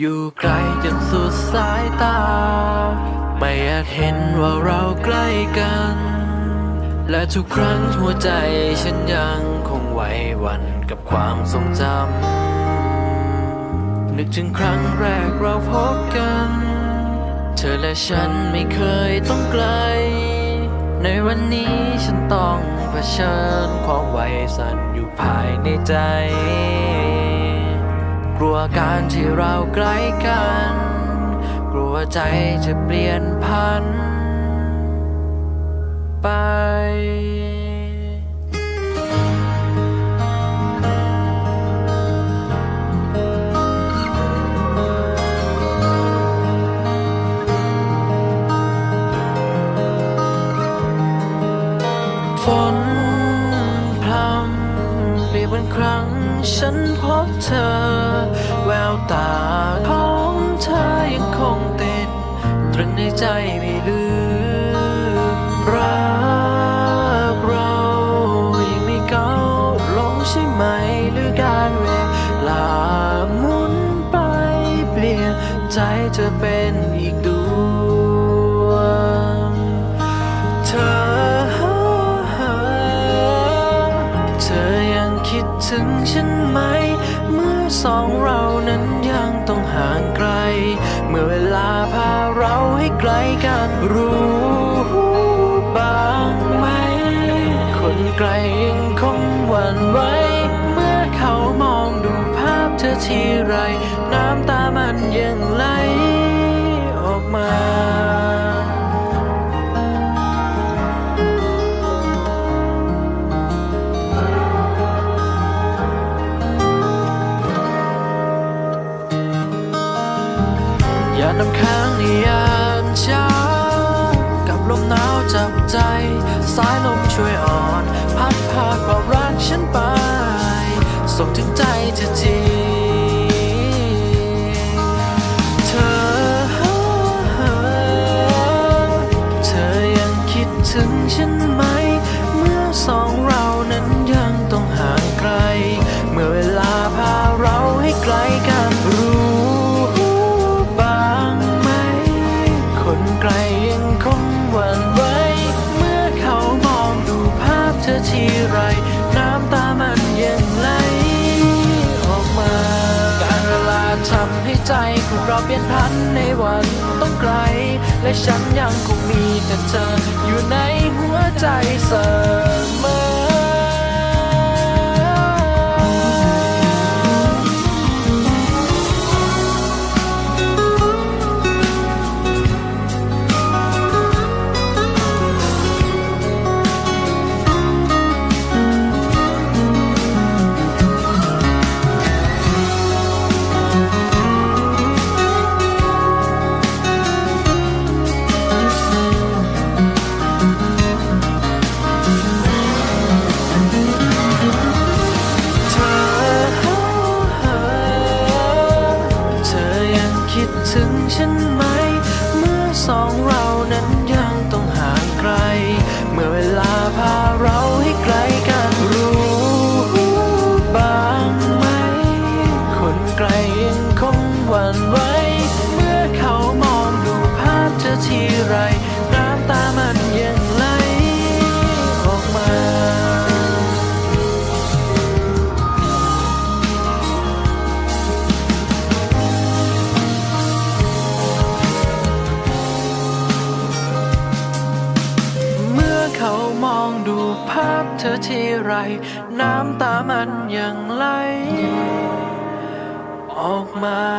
อยู่ไกลจนสุดสายตา ไม่อาจเห็นว่าเราใกล้กัน และทุกครั้งหัวใจฉันยังคงไหวหวันกับความทรงจำ นึกถึงครั้งแรกเราพบกัน เธอและฉันไม่เคยต้องไกล ในวันนี้ฉันต้องเผชิญความไหวสั่นอยู่ภายในใจ กลัวการที่เราใกล้กัน กลัวใจจะเปลี่ยนพัน ไปฝนพรำเปรียบเหมือนครั้งฉันพบเธอ ใจไม่ลืมรักเรายังไม่เก่าลงใช่ไหมหรือการเวลาหมุนไปเปลี่ยนใจจะเป็นอีกดวงเธอเธอยังคิดถึงฉันไหมเมื่อ สองเรานั้นยังต้องห่างไกล เมื่อเวลาพาเราให้ไกลกันรู้บ้างไหม คนไกลยังคงหวั่นไหวเมื่อเขามองดูภาพเธอทีไร น้ำตามันยังไหล อย่านำค้างในยามเช้ากับลมหนาวจับใจ สายลมช่วยอ่อน พัดพาความรักฉันไป ส่งถึงใจเธอที ใจของเราเปลี่ยนพันในวันต้องไกล และฉันยังคงมีแต่เธออยู่ในหัวใจเสมอ ถึงฉันไหม เมื่อสองเรา ดูภาพเธอทีไร น้ำตามันยังไหลออกมา